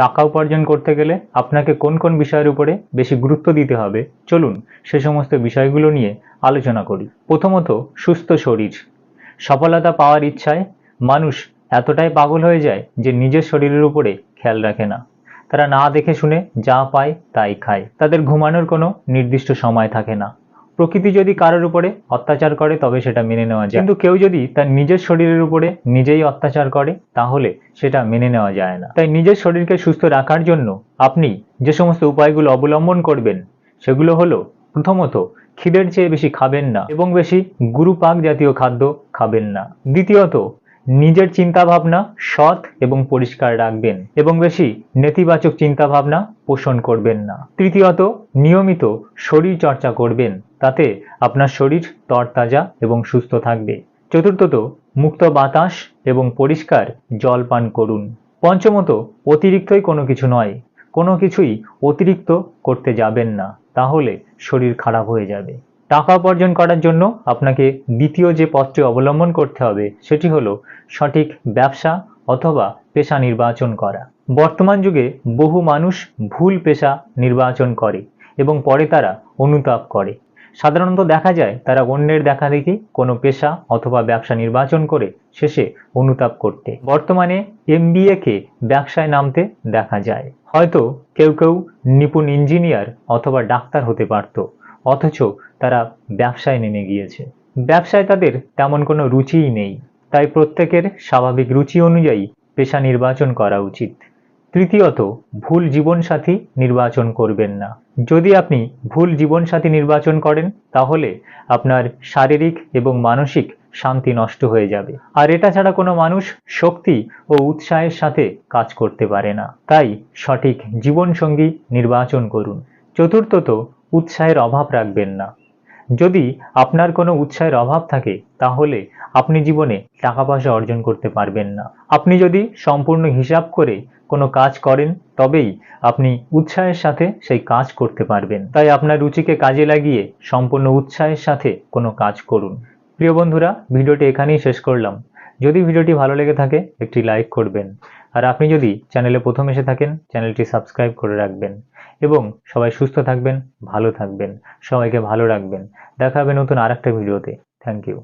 টাকা উপার্জন করতে গেলে আপনাকে কোন কোন বিষয়ের উপরে বেশি গুরুত্ব দিতে হবে? চলুন সে সমস্ত বিষয়গুলো নিয়ে আলোচনা করি। প্রথমত, সুস্থ শরীর। সফলতা পাওয়ার ইচ্ছায় মানুষ এতটাই পাগল হয়ে যায় যে নিজের শরীরের উপরে খেয়াল রাখে না। তারা না দেখে শুনে যা পায় তাই খায়। তাদের ঘুমানোর কোনো নির্দিষ্ট সময় থাকে না। প্রকৃতি যদি কারোর উপরে অত্যাচার করে, তবে সেটা মেনে নেওয়া যায়। কিন্তু কেউ যদি তার নিজের শরীরের উপরে নিজেই অত্যাচার করে, তাহলে সেটা মেনে নেওয়া যায় না। তাই নিজের শরীরকে সুস্থ রাখার জন্য আপনি যে সমস্ত উপায়গুলো অবলম্বন করবেন, সেগুলো হলো প্রথমত খিদের চেয়ে বেশি খাবেন না এবং বেশি গুরুপাক জাতীয় খাদ্য খাবেন না। দ্বিতীয়ত নিজের চিন্তা ভাবনা সৎ এবং পরিষ্কার রাখবেন এবং বেশি নেতিবাচক চিন্তা ভাবনা পোষণ করবেন না। তৃতীয়ত, নিয়মিত শরীর চর্চা করবেন, তাতে আপনার শরীর তরতাজা এবং সুস্থ থাকবে। চতুর্থত, মুক্ত বাতাস এবং পরিষ্কার জল পান করুন। পঞ্চমত, অতিরিক্তই কোনো কিছু নয়, কোনো কিছুই অতিরিক্ত করতে যাবেন না, তাহলে শরীর খারাপ হয়ে যাবে। টাকা উপার্জন করার জন্য আপনাকে দ্বিতীয় যে পথটি অবলম্বন করতে হবে, সেটি হলো সঠিক ব্যবসা অথবা পেশা নির্বাচন করা। বর্তমান যুগে বহু মানুষ ভুল পেশা নির্বাচন করে এবং পরে তারা অনুতাপ করে। সাধারণত দেখা যায় তারা অন্যের দেখা দেখি কোনো পেশা অথবা ব্যবসা নির্বাচন করে শেষে অনুতাপ করতে। বর্তমানে এমবিএ কে ব্যবসায় নামতে দেখা যায়। হয়তো কেউ কেউ নিপুণ ইঞ্জিনিয়ার অথবা ডাক্তার হতে পারত। অথচ তারা ব্যবসায় নেমে গিয়েছে। ব্যবসায় তাদের তেমন কোনো রুচিই নেই, তাই প্রত্যেকের স্বাভাবিক রুচি অনুযায়ী পেশা নির্বাচন করা উচিত। তৃতীয়ত, ভুল জীবনসাথী নির্বাচন করবেন না। যদি আপনি ভুল জীবনসাথী নির্বাচন করেন, তাহলে আপনার শারীরিক এবং মানসিক শান্তি নষ্ট হয়ে যাবে। আর এটা ছাড়া কোনো মানুষ শক্তি ও উৎসাহের সাথে কাজ করতে পারে না। তাই সঠিক জীবনসঙ্গী নির্বাচন করুন। চতুর্থত উৎসাহের অভাব রাখবেন না। যদি আপনার কোনো উৎসাহের অভাব থাকে, তাহলে আপনি জীবনে টাকা পয়সা অর্জন করতে পারবেন না। আপনি যদি সম্পূর্ণ হিসাব করে কোনো কাজ করেন, তবেই আপনি উৎসাহের সাথে সেই কাজ করতে পারবেন। তাই আপনার রুচিকে কাজে লাগিয়ে সম্পূর্ণ উৎসাহের সাথে কোনো কাজ করুন। প্রিয় বন্ধুরা, ভিডিওটি এখানেই শেষ করলাম। যদি ভিডিওটি ভালো লেগে থাকে, একটি লাইক করবেন। আর আপনি যদি চ্যানেলে প্রথম এসে থাকেন, চ্যানেলটি সাবস্ক্রাইব করে রাখবেন এবং সবাই সুস্থ থাকবেন, ভালো থাকবেন, সবাইকে ভালো রাখবেন। দেখা হবে নতুন আর একটা ভিডিওতে। Thank you